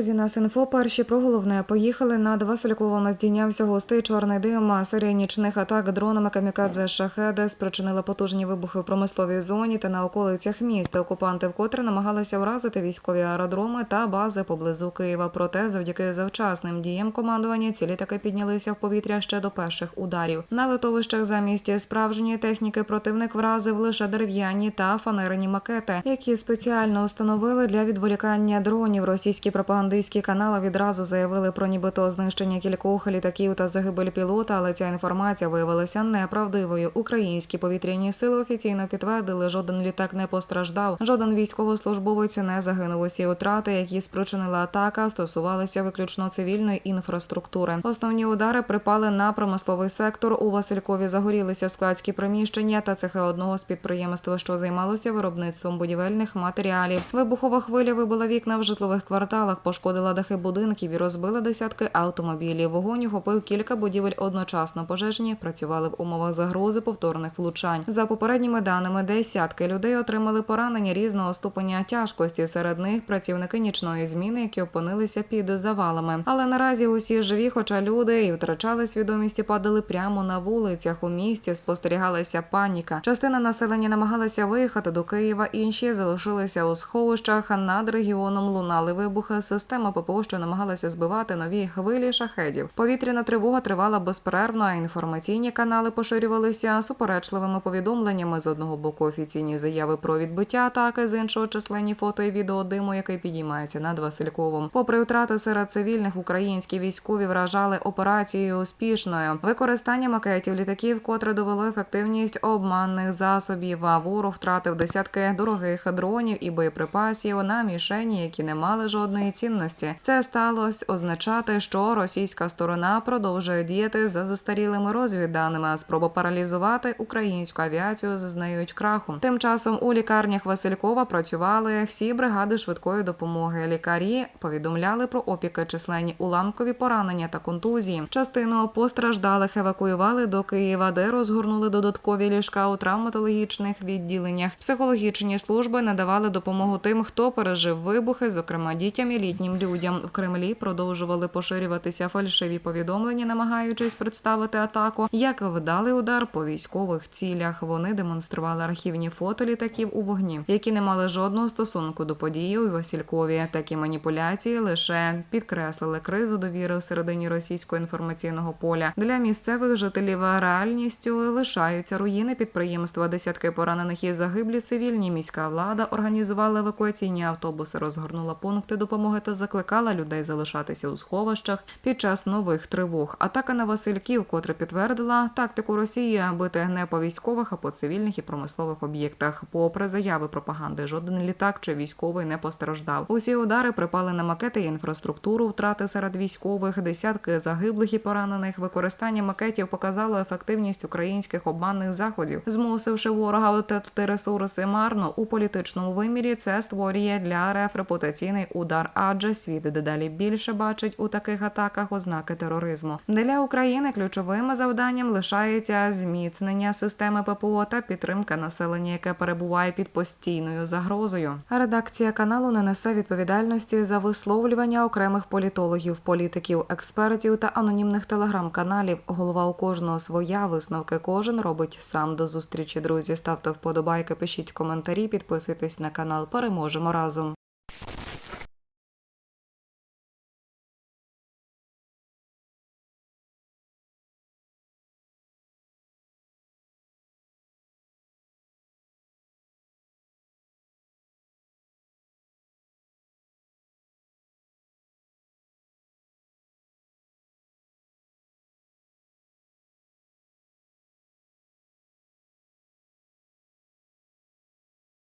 Друзі, нас інфо перші про головне поїхали над Васильковими. Здійнявся густий чорний дим. а Серія нічних атак дронами камікадзе шахеди спричинила потужні вибухи в промисловій зоні та на околицях міста. Окупанти вкотре намагалися вразити військові аеродроми та бази поблизу Києва. Проте, завдяки завчасним діям командування, ці літаки піднялися в повітря ще до перших ударів. На литовищах замість справжньої техніки противник вразив лише дерев'яні та фанерні макети, які спеціально встановили для відволікання дронів. Російські пропагандистські канали відразу заявили про нібито знищення кількох літаків та загибель пілота, але ця інформація виявилася неправдивою. Українські повітряні сили офіційно підтвердили, жоден літак не постраждав, жоден військовослужбовець не загинув. Усі втрати, які спричинила атака, стосувалися виключно цивільної інфраструктури. Основні удари припали на промисловий сектор. У Василькові загорілися складські приміщення та цехи одного з підприємств, що займалося виробництвом будівельних матеріалів. Вибухова хвиля вибила вікна в житлових кварталах, пошкодила дахи будинків і розбила десятки автомобілів. Вогонь охопив кілька будівель одночасно. Пожежні працювали в умовах загрози повторних влучань. За попередніми даними, десятки людей отримали поранення різного ступеня тяжкості. Серед них працівники нічної зміни, які опинилися під завалами. Але наразі усі живі, хоча люди і втрачали свідомість і падали прямо на вулицях. У місті спостерігалася паніка. Частина населення намагалася виїхати до Києва, інші залишилися у сховищах. Над регіоном лунали вибухи. Система ППО, що намагалася збивати нові хвилі шахедів. Повітряна тривога тривала безперервно, а інформаційні канали поширювалися суперечливими повідомленнями з одного боку офіційні заяви про відбиття атаки, з іншого численні фото і відео диму, який підіймається над Васильковим. Попри втрати серед цивільних, українські військові вражали операцією успішною. Використання макетів літаків, котре довело ефективність обманних засобів. А ворог втратив десятки дорогих дронів і боєприпасів на мішені, які не мали жодної цінності. Це сталося означати, що російська сторона продовжує діяти за застарілими розвідданими. А спроба паралізувати українську авіацію зазнають краху. Тим часом у лікарнях Василькова працювали всі бригади швидкої допомоги. Лікарі повідомляли про опіки, численні уламкові поранення та контузії. Частину постраждалих евакуювали до Києва, де розгорнули додаткові ліжка у травматологічних відділеннях. Психологічні служби надавали допомогу тим, хто пережив вибухи, зокрема дітям і літнім людям. В Кремлі продовжували поширюватися фальшиві повідомлення, намагаючись представити атаку як вдалий удар по військових цілях. Вони демонстрували архівні фото літаків у вогні, які не мали жодного стосунку до події у Василькові. Такі маніпуляції лише підкреслили кризу довіри всередині російського інформаційного поля. Для місцевих жителів реальністю лишаються руїни підприємства, десятки поранених і загиблі цивільні. Міська влада організувала евакуаційні автобуси, розгорнула пункти допомоги та закликала людей залишатися у сховищах під час нових тривог. Атака на Васильків, котре підтвердила тактику Росії бити не по військових, а по цивільних і промислових об'єктах. Попри заяви пропаганди, жоден літак чи військовий не постраждав. Усі удари припали на макети і інфраструктуру. Втрати серед військових, десятки загиблих і поранених. Використання макетів показало ефективність українських обманних заходів, змусивши ворога витратити ресурси марно у політичному вимірі. Це створює для РФ репутаційний удар, адже світ дедалі більше бачить у таких атаках ознаки тероризму. Для України ключовим завданням лишається зміцнення системи ППО та підтримка населення, яке перебуває під постійною загрозою. Редакція каналу не несе відповідальності за висловлювання окремих політологів, політиків, експертів та анонімних телеграм-каналів. Голова у кожного своя висновки кожен робить сам до зустрічі. Друзі, ставте вподобайки, пишіть коментарі, підписуйтесь на канал. Переможемо разом.